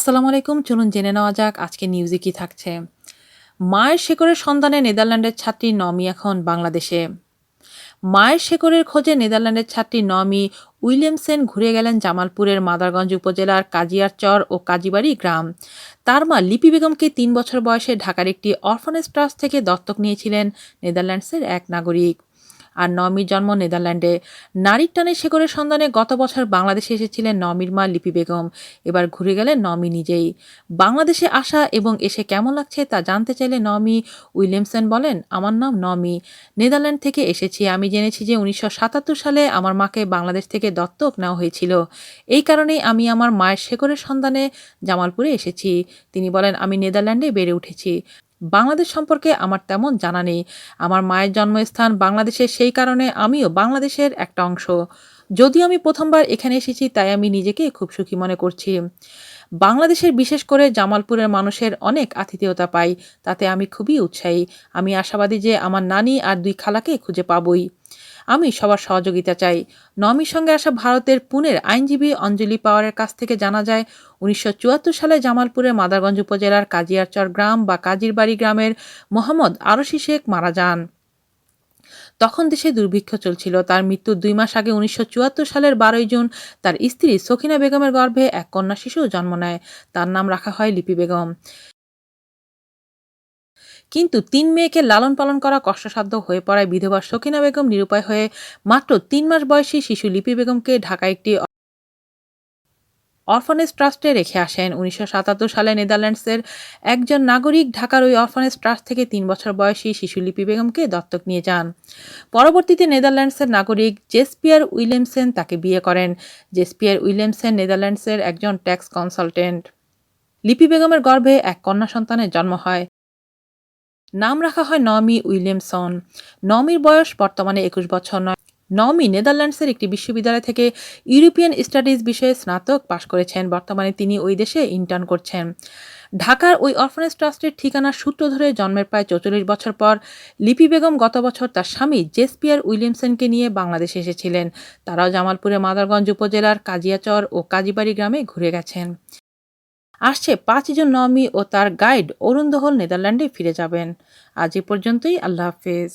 আসসালামু আলাইকুম। চলুন জেনে নেওয়া যাক আজকে নিউজে কি থাকছে। মায়ের শেকড়ের সন্ধানে নেদারল্যান্ডের ছাত্রী নমি এখন বাংলাদেশে। মায়ের শেকড়ের খোঁজে নেদারল্যান্ডের ছাত্রী নমি উইলিয়ামসেন ঘুরে গেলেন জামালপুরের মাদারগঞ্জ উপজেলার কাজিয়ারচর ও কাজীবাড়ি গ্রাম। তার মা লিপি বেগমকে তিন বছর বয়সে ঢাকার একটি অরফানেজ ট্রাস্ট থেকে দত্তক নিয়েছিলেন নেদারল্যান্ডসের এক নাগরিক। আর নমির জন্ম নেদারল্যান্ডে। নারীর টানে শেকড়ের সন্ধানে গত বছর বাংলাদেশে এসেছিলেন নমির মা লিপি বেগম। এবার ঘুরে গেলেন নমি নিজেই। বাংলাদেশে আসা এবং এসে কেমন লাগছে তা জানতে চাইলে নমি উইলিয়ামসন বলেন, আমার নাম নমি। নেদারল্যান্ড থেকে এসেছি। আমি জেনেছি যে উনিশশো সাতাত্তর সালে আমার মাকে বাংলাদেশ থেকে দত্তক নেওয়া হয়েছিল। এই কারণেই আমি আমার মায়ের শেকড়ের সন্ধানে জামালপুরে এসেছি। তিনি বলেন, আমি নেদারল্যান্ডে বেড়ে উঠেছি। বাংলাদেশ সম্পর্কে আমার তেমন জানা নেই। আমার মায়ের জন্মস্থান বাংলাদেশে, সেই কারণে আমিও বাংলাদেশের একটা অংশ। যদিও আমি প্রথমবার এখানে এসেছি, তাই আমি নিজেকে খুব সুখী মনে করছি। বাংলাদেশের বিশেষ করে জামালপুরের মানুষের অনেক আতিথেয়তা পাই, তাতে আমি খুবই উৎসাহী। আমি আশাবাদী যে আমার নানি আর দুই খালাকে খুঁজে পাবই। আমি সবার সহযোগিতা চাই। নমির সঙ্গে আসা ভারতের পুনের আইনজীবী অঞ্জলি পাওয়ারের কাছ থেকে জানা যায়, উনিশশো চুয়াত্তর সালে জামালপুরের মাদারগঞ্জ উপজেলার কাজিয়ারচর গ্রাম বা কাজিরবাড়ি গ্রামের মোহাম্মদ আরশি শেখ মারা যান। তখন দেশে দুর্ভিক্ষ চলছিল। তার মৃত্যুর দুই মাস আগে উনিশশো চুয়াত্তর সালের বারোই জুন তার স্ত্রী সখিনা বেগমের গর্ভে এক কন্যা শিশু জন্ম নেয়। তার নাম রাখা হয় লিপি বেগম। কিন্তু তিন মেয়েকে লালন পালন করা কষ্টসাধ্য হয়ে পড়ায় বিধবা সকিনা বেগম নিরুপায় হয়ে মাত্র তিন মাস বয়সী শিশু লিপি বেগমকে ঢাকা একটি অরফানেজ ট্রাস্টে রেখে আসেন। উনিশশো সাতাত্তর সালে নেদারল্যান্ডসের একজন নাগরিক ঢাকার ওই অরফানেজ ট্রাস্ট থেকে তিন বছর বয়সী শিশু লিপি বেগমকে দত্তক নিয়ে যান। পরবর্তীতে নেদারল্যান্ডসের নাগরিক জেসপিয়ার উইলিয়ামসেন তাকে বিয়ে করেন। জেসপিয়ার উইলিয়ামসেন নেদারল্যান্ডসের একজন ট্যাক্স কনসালটেন্ট। লিপি বেগমের গর্ভে এক কন্যা সন্তানের জন্ম হয়। নাম রাখা হয় নমি উইলিয়ামসন। নমির বয়স বর্তমানে একুশ বছর নয়। নমি নেদারল্যান্ডসের একটি বিশ্ববিদ্যালয় থেকে ইউরোপিয়ান স্টাডিজ বিষয়ে স্নাতক পাশ করেছেন। বর্তমানে তিনি ওই দেশে ইন্টার্ন করছেন। ঢাকার ওই অরফানেজ ট্রাস্টের ঠিকানার সূত্র ধরে জন্মের প্রায় চৌচল্লিশ বছর পর লিপি বেগম গত বছর তার স্বামী জেসপিয়ার উইলিয়ামসনকে নিয়ে বাংলাদেশে এসেছিলেন। তারাও জামালপুরের মাদারগঞ্জ উপজেলার কাজিয়াচর ও কাজীবাড়ি গ্রামে ঘুরে গেছেন। আসছে পাঁচজন নমি ও তার গাইড অরুণ দহল নেদারল্যান্ডে ফিরে যাবেন। আজ এ পর্যন্তই, আল্লাহ হাফেজ।